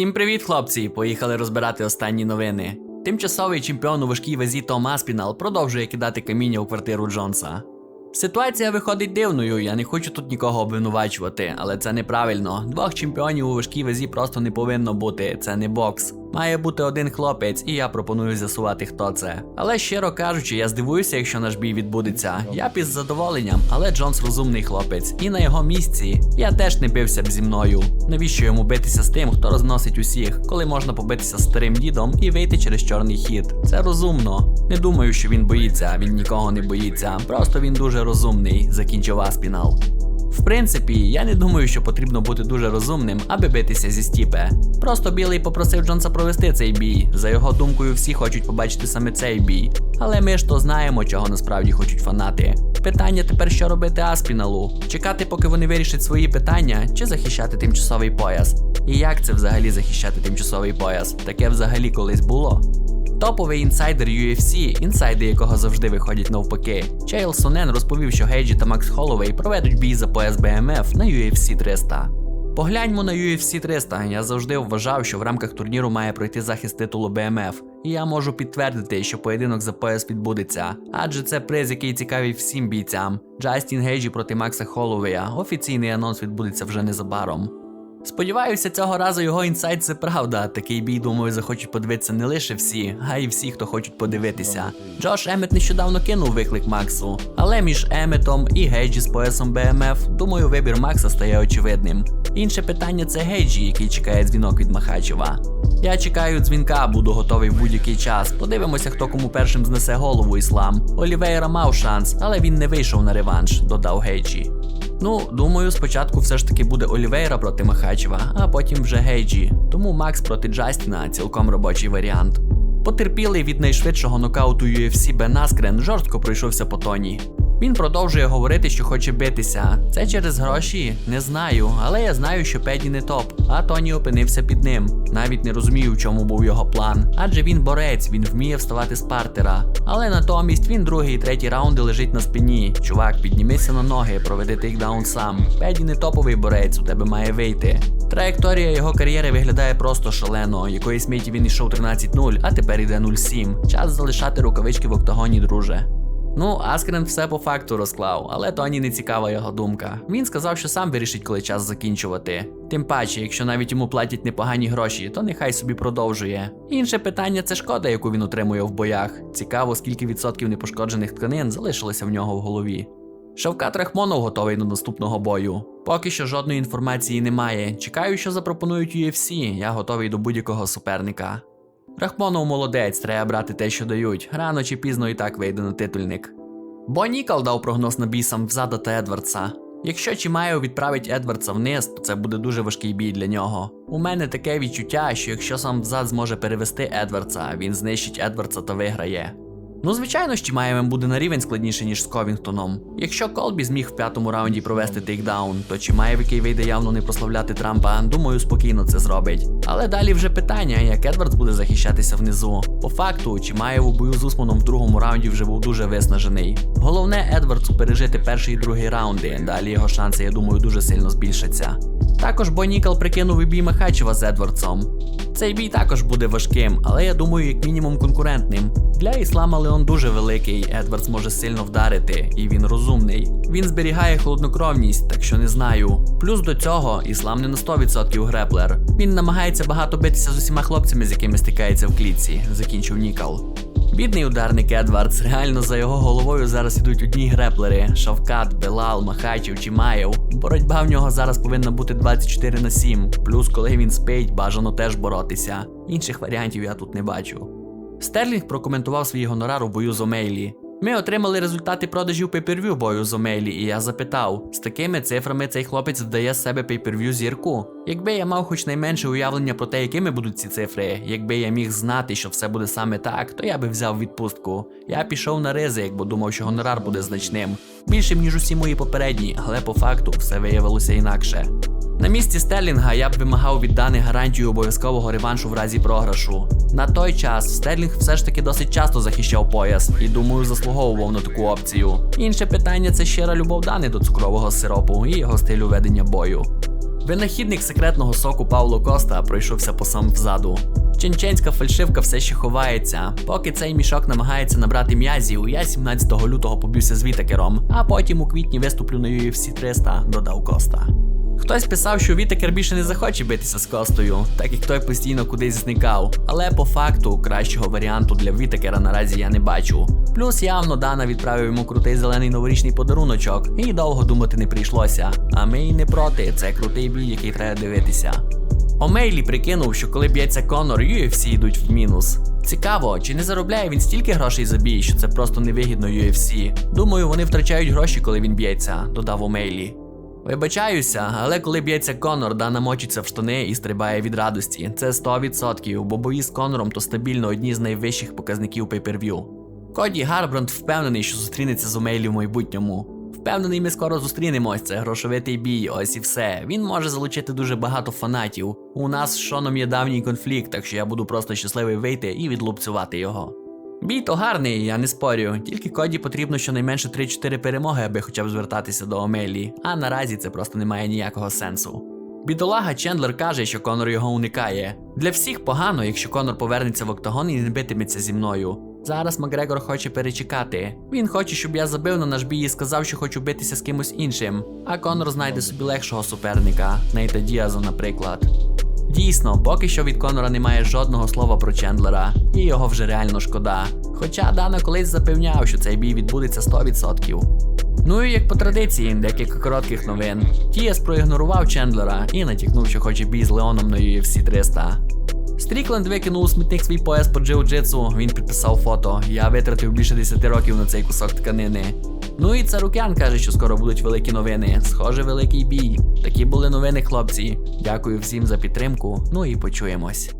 Всім привіт, хлопці! Поїхали розбирати останні новини. Тимчасовий чемпіон у важкій вазі Том Аспінал продовжує кидати каміння у квартиру Джонса. Ситуація виходить дивною, я не хочу тут нікого обвинувачувати, але це неправильно. Двох чемпіонів у важкій вазі просто не повинно бути, це не бокс. Має бути один хлопець, і я пропоную з'ясувати, хто це. Але щиро кажучи, я здивуюся, якщо наш бій відбудеться. Я б задоволенням, але Джонс розумний хлопець, і на його місці я теж не бився б зі мною. Навіщо йому битися з тим, хто розносить усіх, коли можна побитися з старим дідом і вийти через чорний хід? Це розумно. Не думаю, що він боїться, він нікого не боїться. Просто він дуже розумний, закінчив Аспінал. В принципі, я не думаю, що потрібно бути дуже розумним, аби битися зі стіпе. Просто білий попросив Джонса провести цей бій. За його думкою, всі хочуть побачити саме цей бій. Але ми ж то знаємо, чого насправді хочуть фанати. Питання тепер, що робити Аспіналу? Чекати, поки вони вирішать свої питання, чи захищати тимчасовий пояс? І як це взагалі захищати тимчасовий пояс? Таке взагалі колись було? Топовий інсайдер UFC, інсайди якого завжди виходять навпаки. Чейл Сонен розповів, що Гейджі та Макс Холлоуей проведуть бій за пояс BMF на UFC 300. Погляньмо на UFC 300. Я завжди вважав, що в рамках турніру має пройти захист титулу BMF. І я можу підтвердити, що поєдинок за пояс відбудеться, адже це приз, який цікавий всім бійцям. Джастін Гейджі проти Макса Холлоуея. Офіційний анонс відбудеться вже незабаром. Сподіваюся, цього разу його інсайт це правда. Такий бій, думаю, захочуть подивитися не лише всі, а й всі, хто хочуть подивитися. Джош Емет нещодавно кинув виклик Максу, але між Еметом і Гейджі з поясом БМФ, думаю, вибір Макса стає очевидним. Інше питання це Гейджі, який чекає дзвінок від Махачева. Я чекаю дзвінка, буду готовий в будь-який час. Подивимося, хто кому першим знесе голову іслам. Олівейра мав шанс, але він не вийшов на реванш, додав Гейджі. Ну, думаю, спочатку все ж таки буде Олівейра проти Махачева, а потім вже Гейджі. Тому Макс проти Джастіна цілком робочий варіант. Потерпілий від найшвидшого нокауту UFC Бен Аскрен жорстко пройшовся по тоні. Він продовжує говорити, що хоче битися. Це через гроші? Не знаю, але я знаю, що Педі не топ, а Тоні опинився під ним. Навіть не розумію, в чому був його план. Адже він борець, він вміє вставати з партера. Але натомість він другий і третій раунди лежить на спині. Чувак, піднімися на ноги, проведи тейкдаун сам. Педі не топовий борець, у тебе має вийти. Траєкторія його кар'єри виглядає просто шалено. Якоїсь миті він йшов 13-0, а тепер йде 0-7. Час залишати рукавички в октагоні, друже. Ну, Аскрен все по факту розклав, але Тоні не цікава його думка. Він сказав, що сам вирішить, коли час закінчувати. Тим паче, якщо навіть йому платять непогані гроші, то нехай собі продовжує. Інше питання це шкода, яку він отримує в боях. Цікаво, скільки відсотків непошкоджених тканин залишилося в нього в голові. Шавкат Рахмонов готовий до наступного бою. Поки що жодної інформації немає. Чекаю, що запропонують UFC. Я готовий до будь-якого суперника. Рахмонов молодець, треба брати те, що дають. Рано чи пізно і так вийде на титульник. Бо Нікал дав прогноз на бій Самвзада та Едвардса. Якщо Чімаєв відправить Едвардса вниз, то це буде дуже важкий бій для нього. У мене таке відчуття, що якщо сам взад зможе перевести Едвардса, він знищить Едвардса та виграє. Ну, звичайно, з Чімаєвим буде на рівень складніше, ніж з Ковінгтоном. Якщо Колбі зміг в п'ятому раунді провести тейкдаун, то Чімаєв, який вийде явно не прославляти Трампа, думаю, спокійно це зробить. Але далі вже питання, як Едвардс буде захищатися внизу. По факту, Чімаєв у бою з Усманом в другому раунді вже був дуже виснажений. Головне Едвардсу пережити перший і другий раунди. Далі його шанси, я думаю, дуже сильно збільшаться. Також Бонікал прикинув і бій Махачева з Едвардсом. Цей бій також буде важким, але я думаю, як мінімум конкурентним. Для іслама Леон дуже великий, Едвардс може сильно вдарити, і він розумний. Він зберігає холоднокровність, так що не знаю. Плюс до цього іслам не на 100% греплер. Він намагається багато битися з усіма хлопцями, з якими стикається в клітці, закінчив Нікал. Бідний ударник Едвардс, реально за його головою зараз ідуть одні греплери: Шавкат, Белал, Махачів, Чімаєв. Боротьба в нього зараз повинна бути 24 на 7. Плюс, коли він спить, бажано теж боротися. Інших варіантів я тут не бачу. Стерлінг прокоментував свій гонорар у бою з Омейлі. Ми отримали результати продажів пейперв'ю бою з Омейлі, і я запитав, з такими цифрами цей хлопець вдає з себе пейперв'ю зірку. Якби я мав хоч найменше уявлення про те, якими будуть ці цифри, якби я міг знати, що все буде саме так, то я би взяв відпустку. Я пішов на ризик, бо думав, що гонорар буде значним. Більшим, ніж усі мої попередні, але по факту все виявилося інакше. На місці Стерлінга я б вимагав від Дани гарантію обов'язкового реваншу в разі програшу. На той час Стерлінг все ж таки досить часто захищав пояс і думаю, заслуговував на таку опцію. Інше питання це щира любов Дани до цукрового сиропу і його стилю ведення бою. Винахідник секретного соку Пауло Коста пройшовся по сам взаду. Ченченська фальшивка все ще ховається. Поки цей мішок намагається набрати м'язів, я 17 лютого поб'юся з Вітакером, а потім у квітні виступлю на UFC 300, додав Коста. Хтось писав, що Вітакер більше не захоче битися з Костою, так як той постійно кудись зникав. Але по факту кращого варіанту для Вітакера наразі я не бачу. Плюс явно Дана відправив йому крутий зелений новорічний подаруночок, і довго думати не прийшлося. А ми й не проти, це крутий бій, який треба дивитися. Омейлі прикинув, що коли б'ється Конор, UFC йдуть в мінус. Цікаво, чи не заробляє він стільки грошей за бій, що це просто невигідно UFC. Думаю, вони втрачають гроші, коли він б'ється, додав Омейлі. Вибачаюся, але коли б'ється Конор, Дана мочиться в штани і стрибає від радості. Це 100%, бо бої з Конором то стабільно одні з найвищих показників pay-per-view. Коді Гарбранд впевнений, що зустрінеться з Омейлі в майбутньому. Впевнений, ми скоро зустрінемось. Це грошовитий бій, ось і все. Він може залучити дуже багато фанатів. У нас з Шоном є давній конфлікт, так що я буду просто щасливий вийти і відлупцювати його. Бій то гарний, я не спорю. Тільки коді потрібно щонайменше 3-4 перемоги, аби хоча б звертатися до Омелі, а наразі це просто не має ніякого сенсу. Бідолага Чендлер каже, що Конор його уникає. Для всіх погано, якщо Конор повернеться в октагон і не битиметься зі мною. Зараз Макгрегор хоче перечекати. Він хоче, щоб я забив на наш бій і сказав, що хочу битися з кимось іншим. А Конор знайде собі легшого суперника, Нейта Діаза, наприклад. Дійсно, поки що від Конора немає жодного слова про Чендлера, і його вже реально шкода. Хоча Дана колись запевняв, що цей бій відбудеться 100%. Ну і як по традиції, декілька коротких новин. Тіас проігнорував Чендлера і натякнув, що хоче бій з Леоном на UFC 300. Стрікленд викинув у смітник свій пояс по джиу-джитсу, він підписав фото. Я витратив більше 10 років на цей кусок тканини. Ну і Царукян каже, що скоро будуть великі новини. Схоже, великий бій. Такі були новини, хлопці. Дякую всім за підтримку. Ну і почуємось.